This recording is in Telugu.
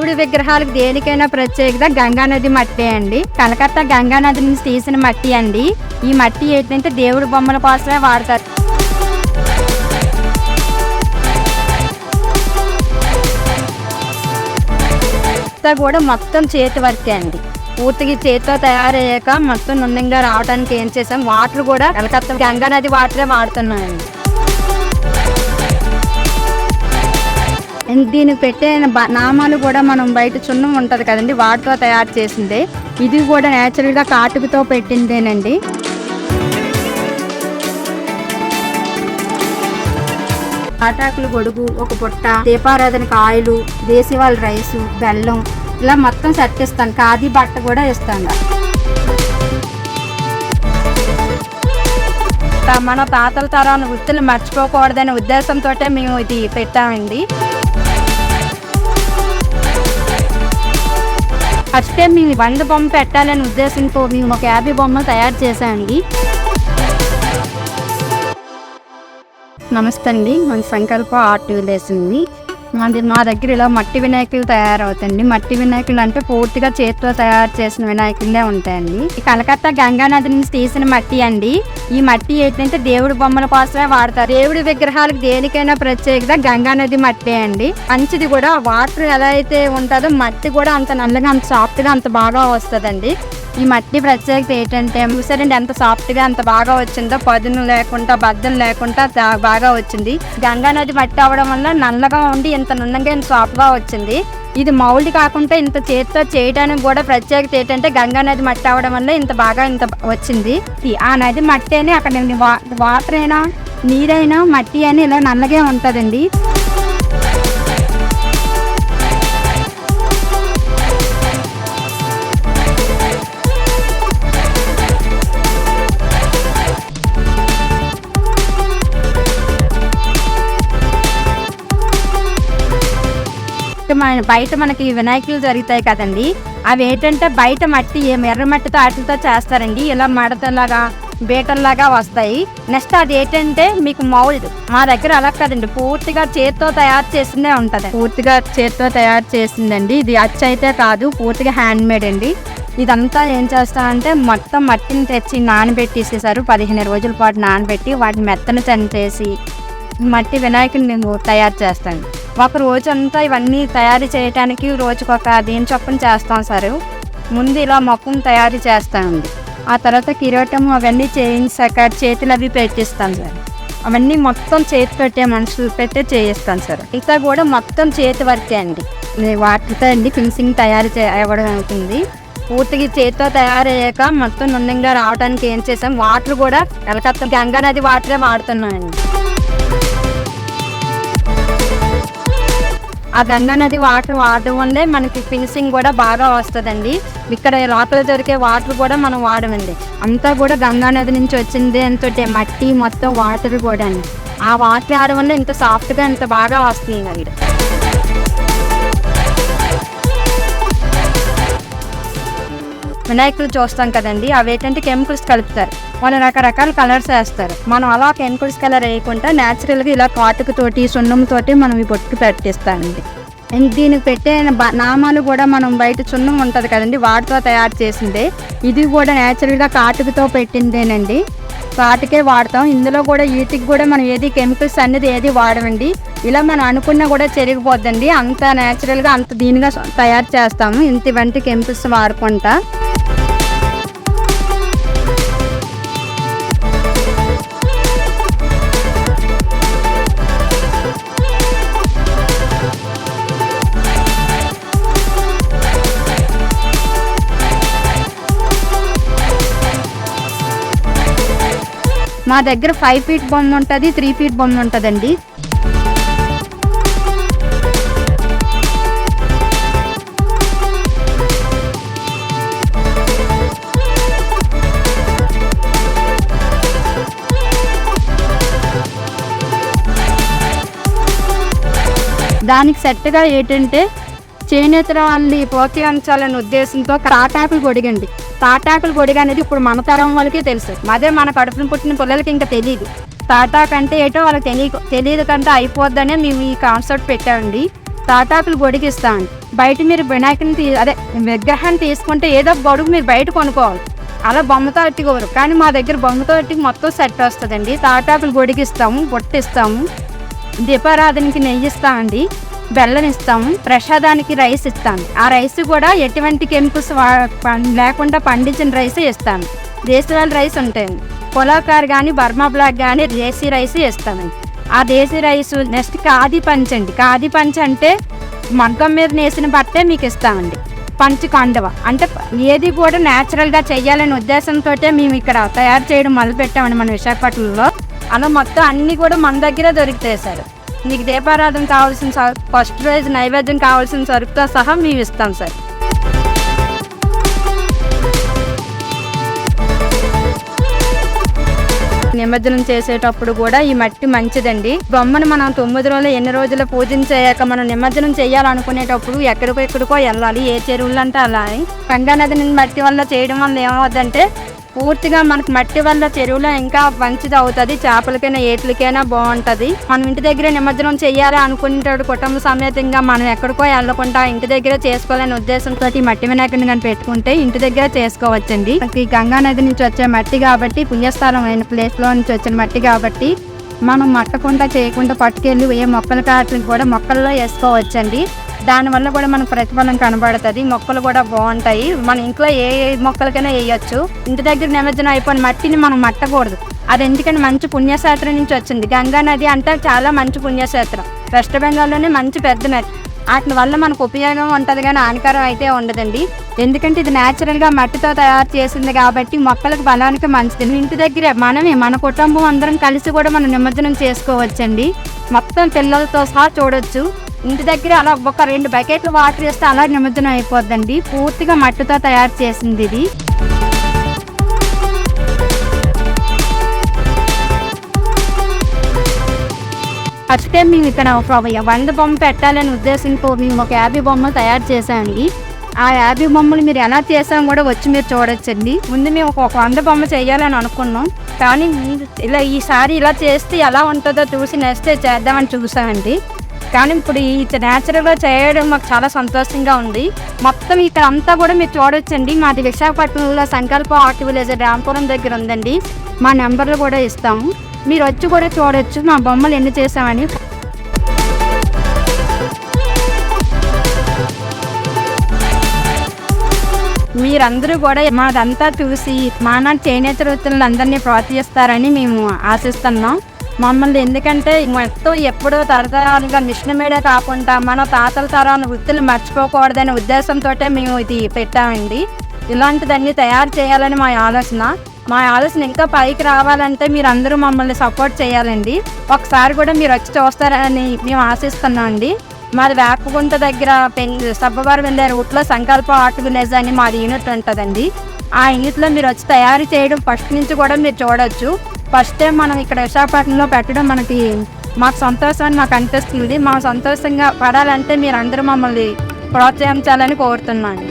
దేవుడి విగ్రహాలకు దేనికైనా ప్రత్యేకత గంగా నది మట్టి అండి. కలకత్తా గంగా నది నుంచి తీసిన మట్టి అండి. ఈ మట్టి ఏంటంటే దేవుడి బొమ్మల కోసమే వాడతారు. కూడా మొత్తం చేతి వర్కే అండి. పూర్తిగా చేతితో తయారయ్యాక మొత్తం నుండంగా రావడానికి ఏం చేసాం? వాటర్ కూడా కలకత్తా గంగా నది వాటరే వాడుతున్నాయండి దీనికి పెట్టే నామాలు కూడా మనం బయట చున్నం ఉంటుంది కదండి వాటితో తయారు చేసిందే. ఇది కూడా న్యాచురల్గా కాటుకతో పెట్టిందేనండి. ఆటాకులు గొడుగు ఒక పుట్ట దీపారాధనకి ఆయిల్ దేశీవాళ రైసు బెల్లం ఇలా మొత్తం సెట్ ఇస్తాను ఖాదీ బట్ట కూడా ఇస్తాను. మన తాతల తరాల వృత్తిని మర్చిపోకూడదనే ఉద్దేశంతో మేము ఇది పెట్టామండి. ఫస్ట్ టైం మేము వంద బొమ్మ పెట్టాలనే ఉద్దేశంతో మేము ఒక యాభై బొమ్మలు తయారు చేసామండి నమస్తే అండి. మన సంకల్ప ఆర్ట్ విలేజ్ ఉంది అది మా దగ్గర ఇలా మట్టి వినాయకులు తయారవుతాయండి. మట్టి వినాయకులు అంటే పూర్తిగా చేతితో తయారు చేసిన వినాయకులే ఉంటాయండి. కలకత్తా గంగా నది నుంచి తీసిన మట్టి అండి. ఈ మట్టి ఏంటంటే దేవుడి బొమ్మల కోసమే వాడతారు. దేవుడి విగ్రహాలకు దేనికైనా ప్రత్యేకత గంగానది మట్టి అండి. మంచిది కూడా. వాటర్ ఎలా అయితే ఉంటుందో మట్టి కూడా అంత నల్లగా అంత సాఫ్ట్గా అంత బాగా వస్తుందండి. ఈ మట్టి ప్రత్యేకత ఏంటంటే చూసారండి ఎంత సాఫ్ట్గా అంత బాగా వచ్చిందో పదును లేకుండా బద్దలు లేకుండా బాగా వచ్చింది. గంగా నది మట్టి అవడం వల్ల నల్లగా ఉండి ఇంత నున్నగా ఇంత సాఫ్ట్గా వచ్చింది. ఇది మౌల్డ్ కాకుండా ఇంత చేతితో చేయడానికి కూడా ప్రత్యేకత ఏంటంటే గంగా నది మట్టి అవడం వల్ల ఇంత బాగా ఇంత వచ్చింది. ఆ నది మట్టి అని అక్కడ వా- వాటర్ అయినా నీరైనా మట్టి అని ఇలా నల్లగే ఉంటుందండి. మన బయట మనకి వినాయకులు జరుగుతాయి కదండి. అవి ఏంటంటే బయట మట్టి ఏం ఎర్ర మట్టితో వాటితో చేస్తారండి. ఇలా మడతలాగా బీటల్లాగా వస్తాయి. నెక్స్ట్ అది ఏంటంటే మీకు మౌల్డ్. మా దగ్గర అలా కదండి. పూర్తిగా చేత్తో తయారు చేసిందే ఉంటుంది. పూర్తిగా చేత్తో తయారు చేసిందండి. ఇది అచ్చు అయితే కాదు పూర్తిగా హ్యాండ్ మేడ్ అండి. ఇదంతా ఏం చేస్తామంటే మొత్తం మట్టిని తెచ్చి నానబెట్టేసేసారు. పదిహేను రోజుల పాటు నానబెట్టి వాటిని మెత్తన చేసి మట్టి వినాయకుని నేను తయారు చేస్తాను. ఒక రోజు అంతా ఇవన్నీ తయారు చేయడానికి రోజుకొక ఒక దీని చొప్పున చేస్తాం సార్. ముందు ఇలా మొక్కం తయారు చేస్తామండి. ఆ తర్వాత కిరీటం అవన్నీ చేయించాక చేతులు అవి పెట్టిస్తాను సార్. అవన్నీ మొత్తం చేతి పెట్టే మనుషులు పెట్టే చేయిస్తాను సార్. ఇక కూడా మొత్తం చేతి వర్కే అండి. వాటితో అండి ఫినిషింగ్ తయారు చే అవ్వడం అవుతుంది. పూర్తిగా చేతితో తయారయ్యాక మొత్తం నుండిగా రావడానికి ఏం చేసాం? వాటర్ కూడా కలకత్తా గంగా నది వాటరే వాడుతున్నానండి ఆ గంగా నది వాటర్ వాడడం వల్లే మనకి ఫినిషింగ్ కూడా బాగా వస్తుందండి. ఇక్కడ లోపల దొరికే వాటర్ కూడా మనం వాడమండి. అంతా కూడా గంగా నది నుంచి వచ్చింది ఎంతో మట్టి మొత్తం వాటర్ కూడా అండి. ఆ వాటర్ ఆడడం వల్ల ఇంత సాఫ్ట్గా ఇంత బాగా వస్తుంది అండి. వినాయకులు చూస్తాం కదండి అవి ఏంటంటే కెమికల్స్ కలుపుతారు. వాళ్ళు రకరకాల కలర్స్ వేస్తారు. మనం అలా కెమికల్స్ కలర్ వేయకుండా న్యాచురల్గా ఇలా కాటుకతోటి సున్నంతోటి మనం ఈ బొట్టు పెట్టిస్తామండి దీనికి పెట్టే బ- నామాలు కూడా మనం బయట సున్నం ఉంటుంది కదండి వాటితో తయారు చేసిందే. ఇది కూడా న్యాచురల్గా కాటుకతో పెట్టిందేనండి. కాటుకే వాడతాం. ఇందులో కూడా వీటికి కూడా మనం ఏది కెమికల్స్ అనేది ఏది వాడమండి. ఇలా మనం అనుకున్నా కూడా చెరిగిపోద్దండి. అంత న్యాచురల్గా అంత దీనిగా తయారు చేస్తాము. ఇంత ఇవంటి కెమికల్స్ వాడుకుంటా. మా దగ్గర ఫైవ్ ఫీట్ బొమ్మ ఉంటుంది త్రీ ఫీట్ బొమ్మ ఉంటుందండి. దానికి సెట్గా ఏంటంటే చేనేత వాళ్ళని ప్రోత్సహించాలనే ఉద్దేశంతో కాటాపులు పొడిగండి. తాటాకులు గొడిగా అనేది ఇప్పుడు మన తరం వాళ్ళకే తెలుసు. అదే మన కడుపున పుట్టిన పిల్లలకి ఇంకా తెలియదు తాటాకు అంటే ఏటో వాళ్ళకి తెలియ తెలియదు కంటే అయిపోద్దనే మేము ఈ కాన్సెప్ట్ పెట్టామండి. తాటాకులు గొడిగిస్తామండి బయట మీరు వినాయకుని తీ అదే విగ్రహాన్ని తీసుకుంటే ఏదో గొడుగు మీరు బయట కొనుక్కోవాలి. అలా బొమ్మతో అట్టుకోరు. కానీ మా దగ్గర బొమ్మతో అట్టికి మొత్తం సెట్ వస్తుందండి. తాటాకులు గొడిగిస్తాము బొట్టిస్తాము దీపారాధనకి నెయ్యి ఇస్తామండి బెల్లం ఇస్తాము ప్రసాదానికి రైస్ ఇస్తాము ఆ రైస్ కూడా ఎటువంటి కెమికల్స్ పం- లేకుండా పండించిన రైస్ ఇస్తాము దేశవాళ రైస్ ఉంటాయండి పొలాకారు కానీ బర్మా బ్లాక్ కానీ దేశీ రైస్ ఇస్తామండి ఆ దేశీ రైస్ నెక్స్ట్ కాది పంచ్ అండి. కాది పంచ్ అంటే మగ్గం మీద నేసిన బట్టే మీకు ఇస్తామండి. పంచ్ కండవ. అంటే ఏది కూడా న్యాచురల్గా చేయాలనే ఉద్దేశంతో మేము ఇక్కడ తయారు చేయడం మొదలు పెట్టామండి మన విశాఖపట్నంలో. అలా మొత్తం అన్నీ కూడా మన దగ్గరే దొరుకుతాయి సార్. మీకు దీపారాధన కావాల్సిన సరు- ఫస్ట్ రోజు నైవేద్యం కావాల్సిన సరుకుతో సహా మేము ఇస్తాం సార్. నిమజ్జనం చేసేటప్పుడు కూడా ఈ మట్టి మంచిదండి. బొమ్మను మనం తొమ్మిది రోజులు ఎన్ని రోజులు పూజించాక మనం నిమజ్జనం చేయాలనుకునేటప్పుడు ఎక్కడికో ఎక్కడికో వెళ్ళాలి. ఏ చెరువులు అంటే అలా అని. గంగా నది మట్టి వల్ల చేయడం వల్ల ఏమవుద్దంటే పూర్తిగా మనకి మట్టి వల్ల చెరువులో ఇంకా మంచిది అవుతుంది. చేపలకైనా ఏట్లకైనా బాగుంటుంది. మనం ఇంటి దగ్గర నిమజ్జనం చేయాలి అనుకునేటప్పుడు కుటుంబ సమేతంగా మనం ఎక్కడికో వెళ్ళకుండా ఇంటి దగ్గర చేసుకోవాలనే ఉద్దేశంతో ఈ మట్టి వినాయకుడిని కానీ పెట్టుకుంటే ఇంటి దగ్గర చేసుకోవచ్చండి. మనకి గంగా నది నుంచి వచ్చే మట్టి కాబట్టి పుణ్యస్థానం అయిన ప్లేస్లో నుంచి వచ్చిన మట్టి కాబట్టి మనం మట్టకుండా చేయకుండా పట్టుకెళ్ళి ఏ మొక్కలు కాట్లకి కూడా మొక్కల్లో వేసుకోవచ్చండి. దానివల్ల కూడా మనకు ప్రతిఫలం కనబడుతుంది. మొక్కలు కూడా బాగుంటాయి. మన ఇంట్లో ఏ ఏ మొక్కలకైనా వేయచ్చు. ఇంటి దగ్గర నిమజ్జనం అయిపోయిన మట్టిని మనం మట్టకూడదు. అది ఎందుకంటే మంచి పుణ్యక్షేత్రం నుంచి వచ్చింది. గంగా నది అంటే చాలా మంచి పుణ్యక్షేత్రం. వెస్ట్ బెంగాల్లోనే మంచి పెద్ద నది. వాటి వల్ల మనకు ఉపయోగం ఉంటుంది కానీ హానికరం అయితే ఉండదండి. ఎందుకంటే ఇది న్యాచురల్గా మట్టితో తయారు చేసింది కాబట్టి మొక్కలకు బలానికి మంచిది. ఇంటి దగ్గర మనమే మన కుటుంబం అందరం కలిసి కూడా మనం నిమజ్జనం చేసుకోవచ్చండి. మొత్తం పిల్లలతో సహా చూడొచ్చు. ఇంటి దగ్గర అలా ఒక రెండు బకెట్లు వాటర్ వేస్తే అలా నిమజ్జనం అయిపోద్దండి. పూర్తిగా మట్టితో తయారు చేసింది ఇది. ఫస్ట్ టైం మేము ఇక్కడ ఒక వంద బొమ్మ పెట్టాలని ఉద్దేశంతో మేము ఒక యాభై బొమ్మలు తయారు చేశామండి. ఆ యాభై బొమ్మలు మీరు ఎలా చేసాం కూడా వచ్చి మీరు చూడొచ్చండి. ముందు మేము ఒక వంద బొమ్మ చేయాలని అనుకున్నాం. కానీ ఇలా ఈసారి ఇలా చేస్తే ఎలా ఉంటుందో చూసి నెక్స్ట్ చేద్దామని చూసామండి. కానీ ఇప్పుడు ఈ న్యాచురల్గా చేయడం మాకు చాలా సంతోషంగా ఉంది. మొత్తం ఇక్కడ అంతా కూడా మీరు చూడొచ్చండి. మాది విశాఖపట్నంలో సంకల్ప ఆర్ట్ విలేజ్ రాంపురం దగ్గర ఉందండి. మా నెంబర్లు కూడా ఇస్తాము. మీరు వచ్చి కూడా చూడొచ్చు. మా బొమ్మలు ఎన్ని చేసామని మీరందరూ కూడా మాదంతా చూసి మానా చేనేత వృత్తులను అందరినీ ప్రోత్సహిస్తారని మేము ఆశిస్తున్నాం. మమ్మల్ని ఎందుకంటే మొత్తం ఎప్పుడో తరతరాలుగా మిషన్ మీడే కాకుండా మన తాతల తరాల వృత్తులు మర్చిపోకూడదనే ఉద్దేశంతో మేము ఇది పెట్టామండి. ఇలాంటిదన్నీ తయారు చేయాలని మా ఆలోచన. మా ఆలోచన ఇంకా పైకి రావాలంటే మీరు అందరూ మమ్మల్ని సపోర్ట్ చేయాలండి. ఒకసారి కూడా మీరు వచ్చి చూస్తారని మేము ఆశిస్తున్నాం అండి. మాది వేపగుంట దగ్గర పెన్ సబ్బవారు వెళ్ళే రూట్లో సంకల్ప ఆర్ట్ అని మాది యూనిట్ ఉంటుందండి. ఆ యూనిట్లో మీరు వచ్చి తయారు చేయడం ఫస్ట్ నుంచి కూడా మీరు చూడొచ్చు. ఫస్ట్ టైం మనం ఇక్కడ విశాఖపట్నంలో పెట్టడం మనకి మాకు సంతోషాన్ని మాకు అనిపిస్తుంది. మా సంతోషంగా పడాలంటే మీరు అందరూ మమ్మల్ని ప్రోత్సహించాలని కోరుతున్నాను.